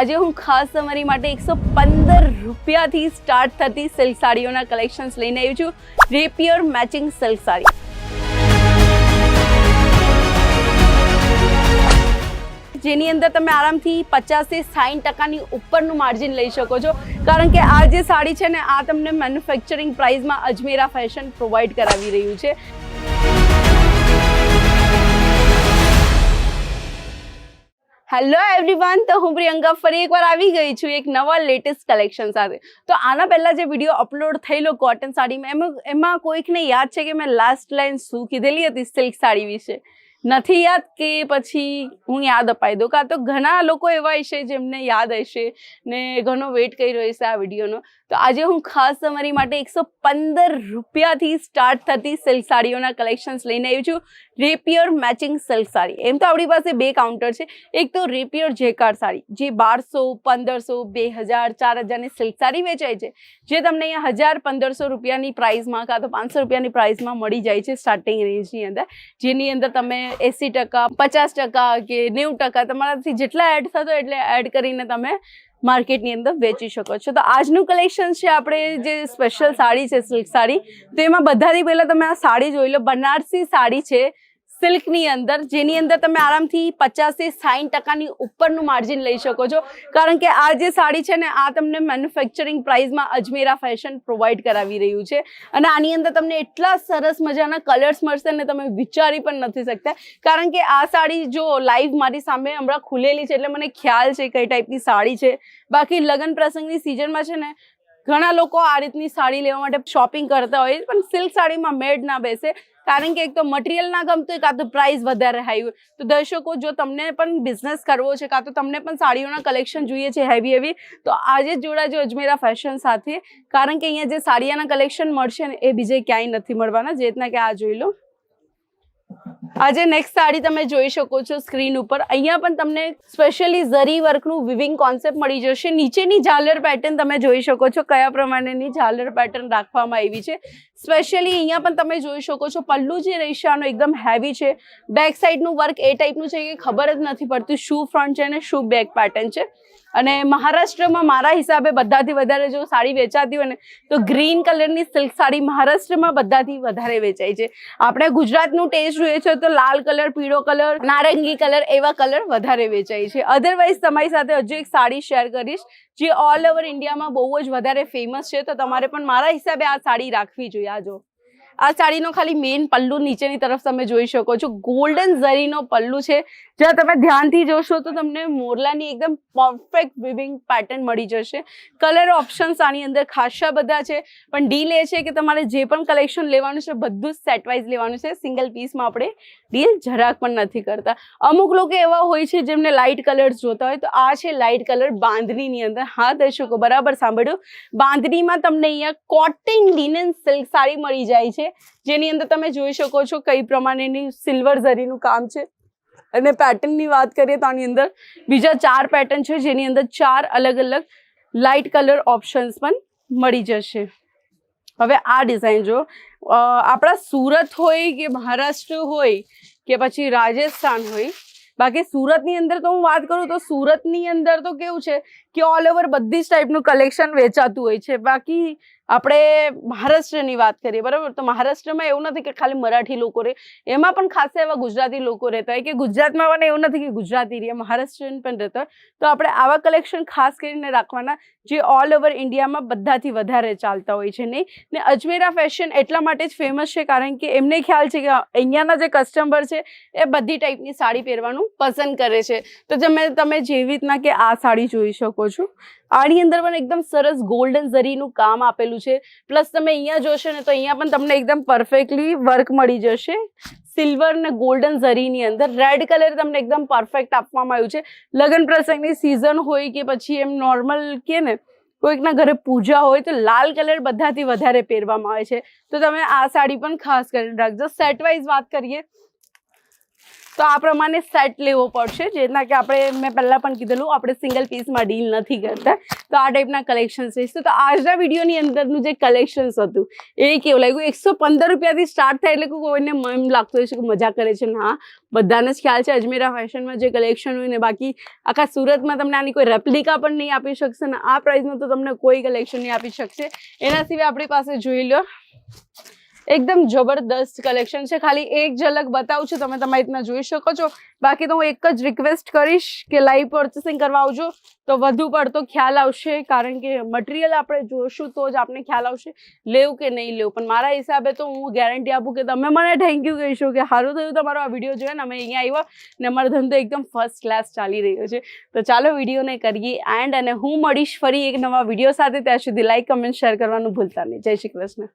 આજે હું ખાસ તમારી માટે એકસો પંદર રૂપિયાથી સ્ટાર્ટ થતી સિલ્ક સાડીઓના કલેક્શન્સ લઈને આવી છું. Rapier matching silk sari. જેની અંદર તમે આરામથી પચાસથી સાઠ ટકાની ઉપરનું માર્જિન લઈ શકો છો. કારણ કે આ જે સાડી છે ને, આ તમને મેન્યુફેક્ચરિંગ પ્રાઇસમાં અજમેરા ફેશન પ્રોવાઈડ કરાવી રહ્યું છે. હેલો એવરીવન તો હું પ્રિયંકા ફરી એકવાર આવી ગઈ છું એક નવા લેટેસ્ટ કલેક્શન સાથે. તો આના પહેલાં જે વીડિયો અપલોડ થયેલો કોટન સાડીમાં એમાં એમાં કોઈકને યાદ છે કે મેં લાસ્ટ લાઈન શું કીધેલી હતી સિલ્ક સાડી વિશે? નથી યાદ કે પછી હું યાદ અપાઈ દઉં. કાં તો ઘણા લોકો એવા હશે જેમને યાદ હશે ને ઘણો વેઇટ કરી રહ્યો છે આ વિડીયોનો. તો આજે હું ખાસ તમારી માટે એકસો પંદર રૂપિયાથી સ્ટાર્ટ થતી સિલ્ક સાડીઓના કલેક્શન્સ લઈને આવી છું. Rapier matching silk sari. એમ તો આપણી પાસે બે કાઉન્ટર છે. એક તો રેપિયર જેકાર સાડી, જે બારસો, પંદરસો, બે હજાર, ચાર હજારની સિલ્ક સાડી વેચાય છે. જે તમને અહીંયા હજાર, પંદરસો રૂપિયાની પ્રાઇઝમાં કાં તો પાંચસો રૂપિયાની પ્રાઇઝમાં મળી જાય છે સ્ટાર્ટિંગ રેન્જની અંદર. જેની અંદર તમે એંસી ટકા, પચાસ ટકા કે નેવું ટકા તમારાથી જેટલા એડ થતો એટલે એડ કરીને તમે માર્કેટની અંદર વેચી શકો છો. તો આજનું કલેક્શન છે આપણે જે સ્પેશિયલ સાડી છે સિલ્ક સાડી, તો એમાં બધાથી પહેલાં તમે આ સાડી જોઈ લો. બનારસી સાડી છે સિલ્કની અંદર, જેની અંદર તમે આરામથી પચાસથી સાઠ ટકાની ઉપરનું માર્જિન લઈ શકો છો. કારણ કે આ જે સાડી છે ને, આ તમને મેન્યુફેક્ચરિંગ પ્રાઇસમાં અજમેરા ફેશન પ્રોવાઈડ કરાવી રહ્યું છે. અને આની અંદર તમને એટલા સરસ મજાના કલર્સ મળશે ને, તમે વિચારી પણ નથી શકતા. કારણ કે આ સાડી જો લાઈવ મારી સામે હમણાં ખુલેલી છે, એટલે મને ખ્યાલ છે કઈ ટાઈપની સાડી છે. બાકી લગ્ન પ્રસંગની સિઝનમાં છે ને, ઘણા લોકો આ રીતની સાડી લેવા માટે શોપિંગ કરતા હોય પણ સિલ્ક સાડીમાં મેડ ના બેસે. કારણ કે એક તો મટીરિયલ ના ગમતું કાં તો પ્રાઇસ વધારે હાઈ હોય. તો દર્શકો, જો તમને પણ બિઝનેસ કરવો છે, કાં તો તમને પણ સાડીઓના કલેક્શન જોઈએ છે હેવી હેવી તો આજે જ જોડાજો અજમેરા ફેશન સાથે. કારણ કે અહીંયા જે સાડીઓના કલેક્શન મળશે ને, એ બીજે ક્યાંય નથી મળવાના. જે રીતના કે આ જોઈ લો. આજે નેક્સ્ટ સાડી તમે જોઈ શકો છો સ્ક્રીન ઉપર. અહીંયા પણ તમને સ્પેશિયલી ઝરી વર્કનું વિવિંગ કોન્સેપ્ટ મળી જશે. નીચેની ઝાલર પેટર્ન તમે જોઈ શકો છો. કયા પ્રમાણેની ઝાલર પેટર્ન રાખવામાં આવી છે. સ્પેશિયલી અહીંયા પણ તમે જોઈ શકો છો પલ્લુ જે રહેશે આનો એકદમ હેવી છે. બેક સાઈડનું વર્ક એ ટાઈપનું છે કે ખબર જ નથી પડતી શું ફ્રન્ટ છે અને શું બેક પેટર્ન છે. અને મહારાષ્ટ્રમાં મારા હિસાબે બધાથી વધારે જો સાડી વેચાતી હોય ને, તો ગ્રીન કલરની સિલ્ક સાડી મહારાષ્ટ્રમાં બધાથી વધારે વેચાય છે. આપણે ગુજરાતનું ટેસ્ટ જોઈએ છે તો લાલ કલર પીળો કલર નારંગી કલર એવા કલર વધારે વેચાય છે. અધરવાઇઝ તમારી સાથે હજુ એક સાડી શેર કરીશ. જે ઓલ ઓવર ઇન્ડિયામાં બહુ જ વધારે ફેમસ છે, તો તમારે પણ મારા હિસાબે આ સાડી રાખવી જોઈએ, આ જો. આ સાડીનો ખાલી મેઇન પલ્લુ નીચેની તરફ તમે જોઈ શકો છો. ગોલ્ડન ઝરીનો પલ્લુ છે. જ્યાં તમે ધ્યાનથી જોશો તો તમને મોરલાની એકદમ પરફેક્ટ વિવિંગ પેટર્ન મળી જશે. કલર ઓપ્શન્સ આની અંદર ખાસા બધા છે. પણ ડીલ એ છે કે તમારે જે પણ કલેક્શન લેવાનું છે બધું જ સેટવાઇઝ લેવાનું છે. સિંગલ પીસમાં આપણે ડીલ જરાક પણ નથી કરતા. અમુક લોકો એવા હોય છે જેમને લાઇટ કલર્સ જોતા હોય. તો આ છે લાઇટ કલર બાંધણીની અંદર. હા, દર્શકો, બરાબર સાંભળ્યું? બાંધણીમાં તમને અહીંયા કોટન લિનન સિલ્ક સાડી મળી જાય છે. જેની અંદર તમે જોઈ શકો છો કઈ પ્રમાણેની સિલ્વર ઝરીનું કામ છે. અને પેટર્નની વાત કરીએ તો આની અંદર બીજા ચાર પેટર્ન છે, જેની અંદર ચાર અલગ અલગ લાઇટ કલર ઓપ્શન્સ પણ મળી જશે. હવે આ ડિઝાઇન જો આપણા સુરત હોય કે મહારાષ્ટ્ર હોય કે પછી રાજસ્થાન હોય, બાકી સુરતની અંદર તો હું વાત કરું તો સુરતની અંદર તો કેવું છે કે ઓલ ઓવર બધી જ ટાઈપનું કલેક્શન વેચાતું હોય છે. બાકી આપણે મહારાષ્ટ્રની વાત કરીએ, બરાબર? તો મહારાષ્ટ્રમાં એવું નથી કે ખાલી મરાઠી લોકો રહે, એમાં પણ ખાસ એવા ગુજરાતી લોકો રહેતા હોય કે ગુજરાતમાં પણ એવું નથી કે ગુજરાતી રહે, મહારાષ્ટ્રીયન પણ રહેતા હોય. તો આપણે આવા કલેક્શન ખાસ કરીને રાખવાના જે ઓલ ઓવર ઇન્ડિયામાં બધાથી વધારે ચાલતા હોય છે, નહીં? ને અજમેરા ફેશન એટલા માટે જ ફેમસ છે, કારણ કે એમને ખ્યાલ છે કે અહીંયાના જે કસ્ટમર છે, એ બધી ટાઈપની સાડી પહેરવાનું પસંદ કરે છે. તો તમે તમે જેવી રીતના કે આ સાડી જોઈ શકો છો. આની અંદર પણ એકદમ સરસ ગોલ્ડન ઝરીનું કામ આપેલું છે. પ્લસ તમે અહીંયા જોશો ને તો અહીંયા પણ તમને એકદમ પરફેક્ટલી વર્ક મળી જશે. સિલ્વર ને ગોલ્ડન ઝરીની અંદર રેડ કલર તમને એકદમ પરફેક્ટ આપવામાં આવ્યું છે. લગ્ન પ્રસંગની સિઝન હોય કે પછી એમ નોર્મલ કે ને, કોઈકના ઘરે પૂજા હોય તો લાલ કલર બધાથી વધારે પહેરવામાં આવે છે. તો તમે આ સાડી પણ ખાસ કરીને રાખજો. સેટ વાઇઝ વાત કરીએ તો આ પ્રમાણે સેટ લેવો પડશે. જેના કે આપણે મેં પહેલાં પણ કીધેલું, આપણે સિંગલ પીસમાં ડીલ નથી કરતા. તો આ ટાઈપના કલેક્શન્સ રહીશું. તો આજના વિડીયોની અંદરનું જે કલેક્શન્સ હતું, એ કેવું લાગ્યું? એકસો પંદર રૂપિયાથી સ્ટાર્ટ થાય એટલે કોઈને એમ લાગતું છે કે મજા કરે છે. ના, બધાને જ ખ્યાલ છે. અજમેરા ફેશનમાં જે કલેક્શન હોય ને, બાકી આખા સુરતમાં તમને આની કોઈ રેપ્લિકા પણ નહીં આપી શકશે ને, આ પ્રાઇસમાં તો તમને કોઈ કલેક્શન નહીં આપી શકશે. એના સિવાય આપણી પાસે જોઈ લો એકદમ જબરદસ્ત કલેક્શન છે. ખાલી એક ઝલક બતાવું છું, તમે તમારી રીતના જોઈ શકો છો. બાકી તો હું એક જ રિક્વેસ્ટ કરીશ કે લાઈવ પર્ચેસિંગ કરવા આવજો. તો વધુ પડતો ખ્યાલ આવશે, કારણ કે મટીરિયલ આપણે જોશું તો જ આપણને ખ્યાલ આવશે. લેવું કે નહીં લેવું. પણ મારા હિસાબે તો હું ગેરંટી આપું કે તમે મને થેન્ક યુ કહીશો કે સારું થયું તમારો આ વીડિયો જોયો ને અમે અહીંયા આવ્યા ને અમારો ધંધો એકદમ ફર્સ્ટ ક્લાસ ચાલી રહ્યો છે. તો ચાલો વિડીયોને કરીએ. એન્ડ અને હું મળીશ ફરી એક નવા વીડિયો સાથે. ત્યાં સુધી લાઈક કમેન્ટ શેર કરવાનું ભૂલતા નહીં. જય શ્રી કૃષ્ણ.